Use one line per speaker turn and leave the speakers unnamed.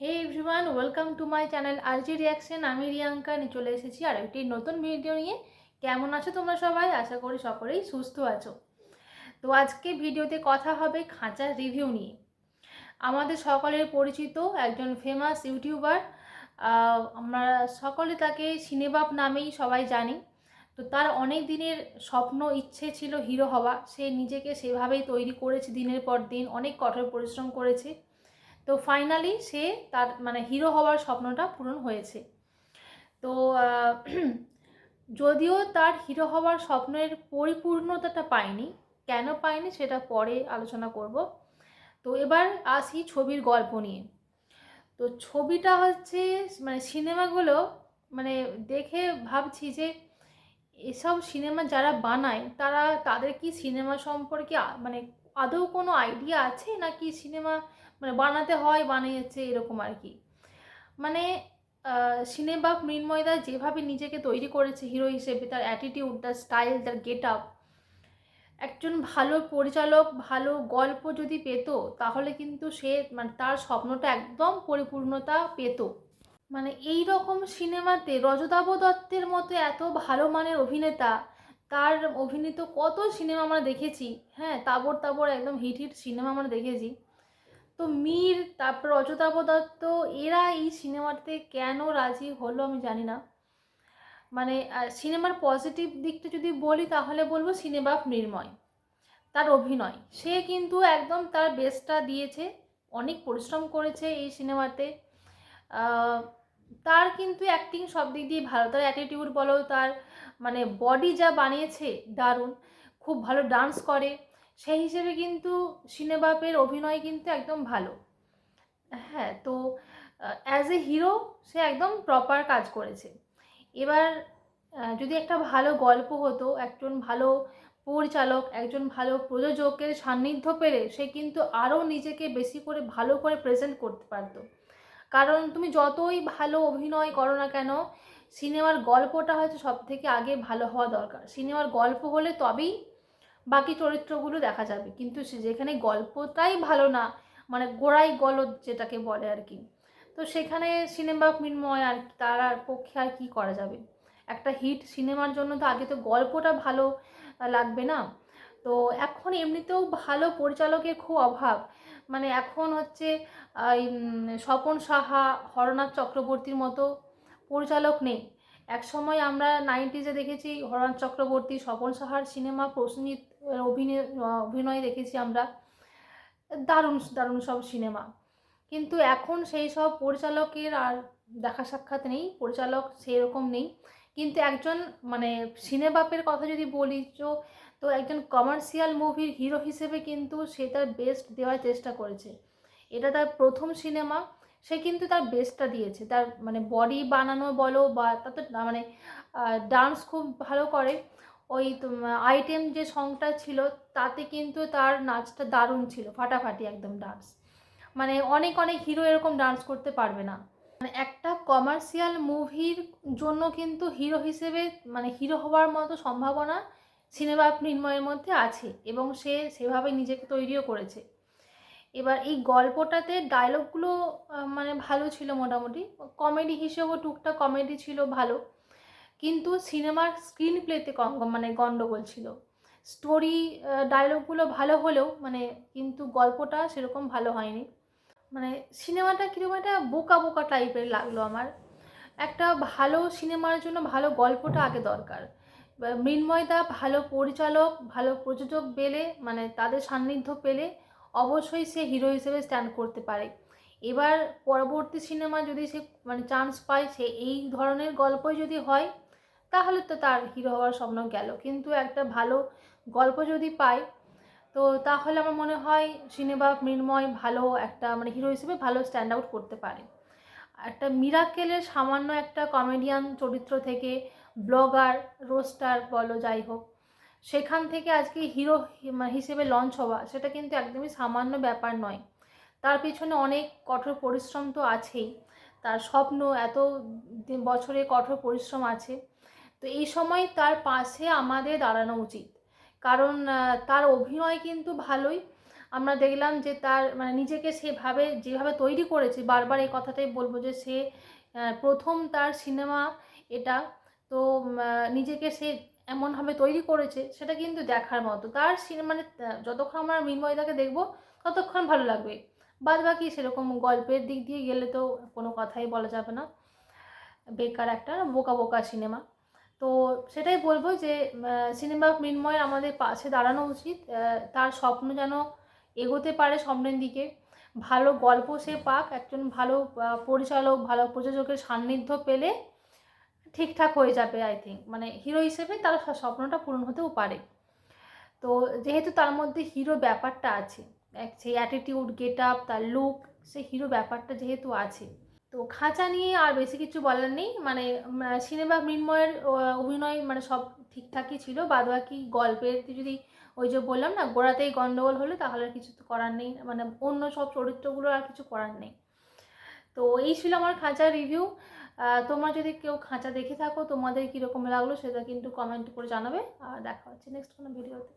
Hey everyone welcome to my channel RG reaction আমি রিয়াঙ্কা নিয়ে চলে এসেছি আর একটি নতুন ভিডিও নিয়ে। কেমন আছো তোমরা সবাই? আশা করি সকলেই সুস্থ আছো। তো আজকে ভিডিওতে কথা হবে খাঁচার রিভিউ নিয়ে। আমাদের সকলের পরিচিত একজন ফেমাস ইউটিউবার আমরা সকলে তাকে সিনেবাব নামেই সবাই জানি। তো তার অনেক দিনের স্বপ্ন, ইচ্ছে ছিল হিরো হওয়া। সে নিজেকে সেভাবেই তৈরি করেছে দিনের পর দিন, অনেক কঠোর পরিশ্রম করেছে। তো ফাইনালি সে তার মানে হিরো হওয়ার স্বপ্নটা পূরণ হয়েছে। তো যদিও তার হিরো হওয়ার স্বপ্নের পরিপূর্ণতাটা পায়নি, কেন পায়নি সেটা পরে আলোচনা করব। তো এবার আসি ছবির গল্প নিয়ে। তো ছবিটা হচ্ছে মানে সিনেমাগুলো মানে দেখে ভাবছি যে এসব সিনেমা যারা বানায়, তারা, তাদের কি সিনেমা সম্পর্কে মানে আদৌ কোনো আইডিয়া আছে? নাকি সিনেমা মানে বানাতে হয়, বানিয়েছে, এরকম আর কি? মানে সিনেমা মৃন্ময়দা যেভাবে নিজেকে তৈরি করেছে হিরো হিসেবে, তার অ্যাটিটিউড তার স্টাইল তার গেট আপ একজন ভালো পরিচালক, ভালো গল্প যদি পেত, তাহলে কিন্তু সে মানে তার স্বপ্নটা একদম পরিপূর্ণতা পেত। মানে এই রকম সিনেমাতে রজতাভ দত্তের মতো এত ভালো মানের অভিনেতা তার অভিনীত কত সিনেমা আমরা দেখেছি হ্যাঁ তাবর তাবর একদম হিট হিট সিনেমা আমরা দেখেছি। তো মীর, তারপর অজতাভ দত্ত এরা এই সিনেমাতে কেন রাজি হলো আমি জানি না। মানে সিনেমার পজিটিভ দিকটা যদি বলি, তাহলে বলব সিনেমা নির্ময়, তার অভিনয়। সে কিন্তু একদম তার বেস্টটা দিয়েছে, অনেক পরিশ্রম করেছে এই সিনেমাতে। তার কিন্তু অ্যাক্টিং সব দিক দিয়ে ভালো। তার অ্যাটিটিউড বলো, তার মানে বডি যা বানিয়েছে, দারুণ। খুব ভালো ডান্স করে। সেই হিসেবে কিন্তু সিনেবাপের অভিনয় কিন্তু একদম ভালো। হ্যাঁ তো অ্যাজ এ হিরো সে একদম প্রপার কাজ করেছে। এবার যদি একটা ভালো গল্প হতো, একজন ভালো পরিচালক, একজন ভালো প্রযোজকের সান্নিধ্য পেলে সে কিন্তু আরও নিজেকে বেশি করে ভালো করে প্রেজেন্ট করতে পারতো। কারণ তুমি যতই ভালো অভিনয় করো না কেন, সিনেমার গল্পটা হয়তো সব থেকে আগে ভালো হওয়া দরকার। সিনেমার গল্প হলে তবেই বাকি চরিত্রগুলো দেখা যাবে। কিন্তু যেখানে গল্পটাই ভালো না মানে গোড়াই গলদ যেটাকে বলে আর কি, তো সেখানে সিনেমা মিনময় আর তার আর পক্ষে আর কী করা যাবে? একটা হিট সিনেমার জন্য তো আগে তো গল্পটা ভালো লাগবে না। তো এখন এমনিতেও ভালো পরিচালকের খুব অভাব। মানে এখন হচ্ছে স্বপন সাহা, হরনাথ চক্রবর্তীর মতো পরিচালক নেই। এক সময় আমরা নাইনটিজে দেখেছি হরনাথ চক্রবর্তী, স্বপন সাহার সিনেমা, প্রসেনজিৎ অভিনয় অভিনয় দেখেছি আমরা। দারুণ দারুণ সব সিনেমা। কিন্তু এখন সেই সব পরিচালকের আর দেখা সাক্ষাৎ নেই, পরিচালক সেই রকম নেই। কিন্তু একজন মানে সিনেবাপের কথা যদি বলি তো তো একজন কমার্শিয়াল মুভির হিরো হিসেবে কিন্তু সে তার বেস্ট দেওয়ার চেষ্টা করেছে। এটা তার প্রথম সিনেমা সে কিন্তু তার বেস্টটা দিয়েছে। তার মানে বডি বানানো বলো বা তাতে মানে ডান্স খুব ভালো করে। ওই আইটেম যে সংটা ছিল, তাতে কিন্তু তার নাচটা দারুণ ছিল। ফাটাফাটি একদম ডান্স মানে অনেক অনেক হিরো এরকম ডান্স করতে পারবে না। মানে একটা কমার্শিয়াল মুভির জন্য কিন্তু হিরো হিসেবে মানে হিরো হওয়ার মতো সম্ভাবনা সিনেমা নির্ময়ের মধ্যে আছে এবং সে সেভাবে নিজেকে তৈরিও করেছে। এবার এই গল্পটাতে ডায়লগগুলো মানে ভালো ছিল মোটামুটি। কমেডি হিসেবেও টুকটাক কমেডি ছিল ভালো। কিন্তু সিনেমার স্ক্রিন প্লেতে মানে গণ্ডগোল ছিল। স্টোরি ডায়লগগুলো ভালো হলেও মানে কিন্তু গল্পটা সেরকম ভালো হয়নি। মানে সিনেমাটা কীরকম একটা বোকা বোকা টাইপের লাগল আমার। একটা ভালো সিনেমার জন্য ভালো গল্পটা আগে দরকার। মৃন্ময়দা ভালো পরিচালক, ভালো প্রযোজক পেলে মানে তাদের সান্নিধ্য পেলে অবশ্যই সে হিরো হিসেবে স্ট্যান্ড করতে পারে। এবার পরবর্তী সিনেমা যদি সে মানে চান্স পায়, সে এই ধরনের গল্পই যদি হয়, তাহলে তো তার হিরো হওয়ার স্বপ্ন গেল। কিন্তু একটা ভালো গল্প যদি পায় তো তাহলে আমার মনে হয় সিনেমা মৃন্ময় ভালো একটা মানে হিরো হিসেবে ভালো স্ট্যান্ড আউট করতে পারে। একটা মিরাকেলের সামান্য একটা কমেডিয়ান চরিত্র থেকে ব্লগার রোস্টার বলো যাই হোক, সেখান থেকে আজকে হিরো হিসেবে লঞ্চ হওয়া সেটা কিন্তু একদমই সামান্য ব্যাপার নয়। তার পিছনে অনেক কঠোর পরিশ্রম তো আছেই, তার স্বপ্ন এত বছরে কঠোর পরিশ্রম আছে, তো এই সময় তার পাশে আমাদের দাঁড়ানো উচিত। কারণ তার অভিনয় কিন্তু ভালোই। আমরা দেখলাম যে তার মানে নিজেকে সেভাবে, যেভাবে তৈরি করেছে, বারবার এই কথাটাই বলব যে সে প্রথম তার সিনেমা এটা। তো নিজেকে সে এমনভাবে তৈরি করেছে, সেটা কিন্তু দেখার মতো। তার মানে যতক্ষণ আমরা মৃন্ময়দাকে দেখব, ততক্ষণ ভালো লাগবে। বাদ বাকি সেরকম গল্পের দিক দিয়ে গেলে তো কোনো কথাই বলা যাবে না। বেকার একটা বোকা বোকা সিনেমা। তো সেটাই বলব যে সিনেমা মৃন্ময়ের আমাদের পাশে দাঁড়ানো উচিত। তার স্বপ্ন যেন এগোতে পারে স্বপ্নের দিকে। ভালো গল্প সে পাক, একজন ভালো পরিচালক, ভালো প্রযোজকের সান্নিধ্য পেলে ঠিকঠাক হয়ে যাবে আই থিঙ্ক মানে হিরো হিসেবে তার স্বপ্নটা পূরণ হতেও পারে। তো যেহেতু তার মধ্যে হিরো ব্যাপারটা আছে সেই অ্যাটিটিউড গেট আপ তার লুক সেই হিরো ব্যাপারটা যেহেতু আছে তো খাঁচা নিয়ে আর বেশি কিছু বলার নেই। মানে সিনেমা মৃন্ময়ের অভিনয় মানে সব ঠিকঠাকই ছিল। বাদ বাকি গল্পের যদি ওই যে বললাম না, গোড়াতেই গন্ডগোল হলো, তাহলে আর কিছু তো করার নেই। মানে অন্য সব চরিত্রগুলো আর কিছু করার নেই। তো এই ছিল আমার খাঁচার রিভিউ তোমরা যদি কেউ খাঁচা দেখে থাকো, তোমাদের কীরকম লাগল সেটা কিন্তু কমেন্ট করে জানাবে। আর দেখা হচ্ছে নেক্সট কোনো ভিডিওতে